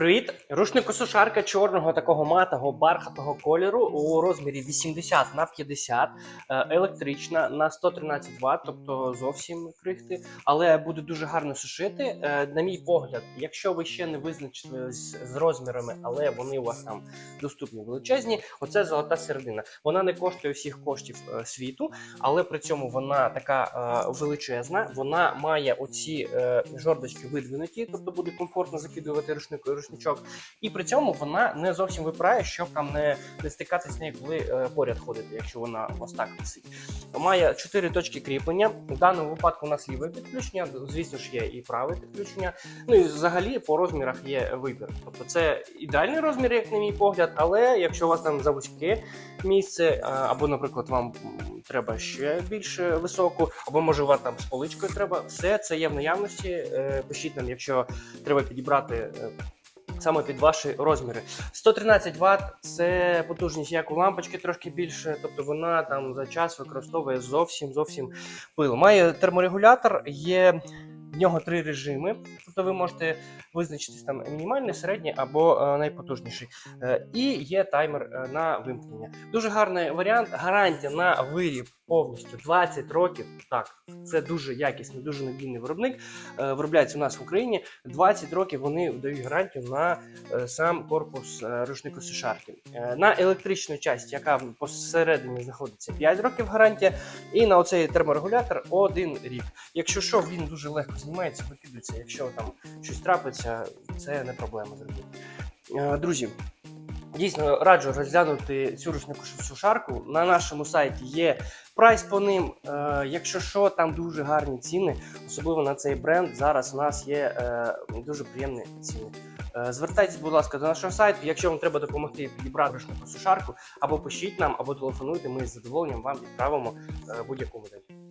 Привіт! Рушникосушарка чорного такого матового бархатого кольору у розмірі 80 на 50, е, електрична на 113 Вт, тобто зовсім крихти, але буде дуже гарно сушити. Е, На мій погляд, якщо ви ще не визначили з, розмірами, але вони у вас там доступні величезні, оце золота середина. Вона не коштує всіх коштів е, світу, але при цьому вона така величезна. Вона має оці жордочки видвинуті, тобто буде комфортно закидувати рушник, рушничок. І при цьому вона не зовсім випирає, щоб там не, не стикатися з нею, коли е, поряд ходити, якщо вона ось так висить. Має чотири точки кріплення. В даному випадку у нас ліве підключення, звісно ж, є і праве підключення. Ну і взагалі по розмірах є вибір. Тобто це ідеальний розмір, як на мій погляд, але якщо у вас там завузьке місце, або, наприклад, вам треба ще більш високу, або може вам там з поличкою треба, все це є в наявності. Е, Пишіть нам, якщо треба підібрати. Саме під ваші розміри. 113 Вт це потужність як у лампочки трошки більше, тобто вона там за час використовує зовсім зовсім пил. Має терморегулятор, є в нього три режими. Тобто ви можете визначитись там мінімальний, середній або е, найпотужніший. Е, і є таймер е, на вимкнення. Дуже гарний варіант. Гарантія на виріб повністю 20 років. Так, це дуже якісний, дуже надійний виробник. Е, виробляється у нас в Україні. 20 років вони дають гарантію на е, сам корпус е, рушнику сушарки. На електричну часть, яка посередині знаходиться 5 років гарантія, і на оцей терморегулятор 1 рік. Якщо що, він дуже легко знімається, викидується. Якщо там щось трапиться, це не проблема зробити. Друзі, дійсно раджу розглянути цю рушнику сушарку. На нашому сайті є прайс по ним. Е, Якщо що, там дуже гарні ціни, особливо на цей бренд. Зараз у нас є е, дуже приємні ціни. Е, Звертайтесь, будь ласка, до нашого сайту. Якщо вам треба допомогти підібрати рушнику сушарку, або пишіть нам, або телефонуйте. Ми з задоволенням вам відправимо будь-яку модель.